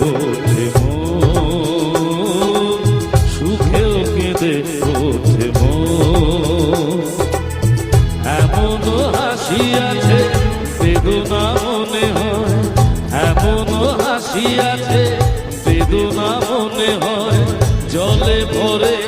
ওঠে মন। সুখেও কেঁদে ওঠে মন। এমন হাসি আছে, বেদনা মনে হয়। এমন হাসি আছে, বেদনা মনে হয়। জলে ভরে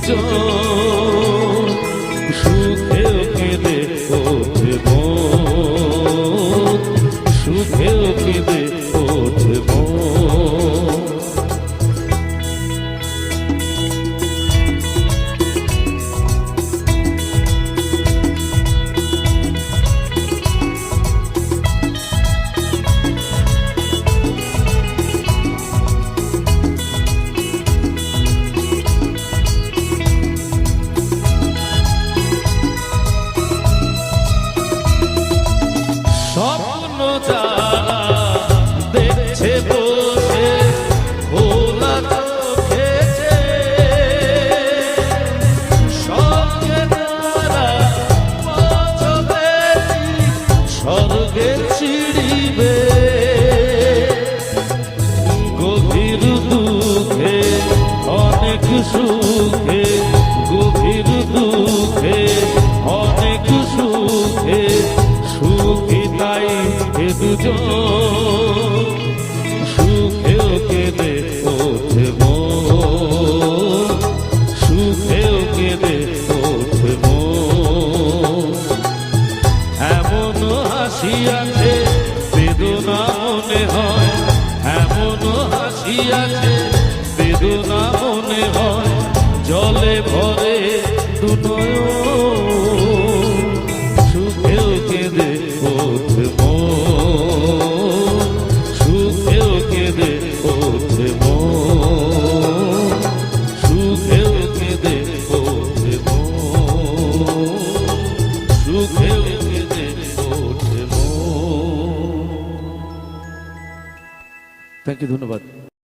走。সুখেও কেঁদে সুখেও কেঁদে হাসি আছে মনে হয় হাসি আছে বেদনা মনে হয়, জলে ভরে দুনয়ন। থ্যাংক ইউ ধন্যবাদ।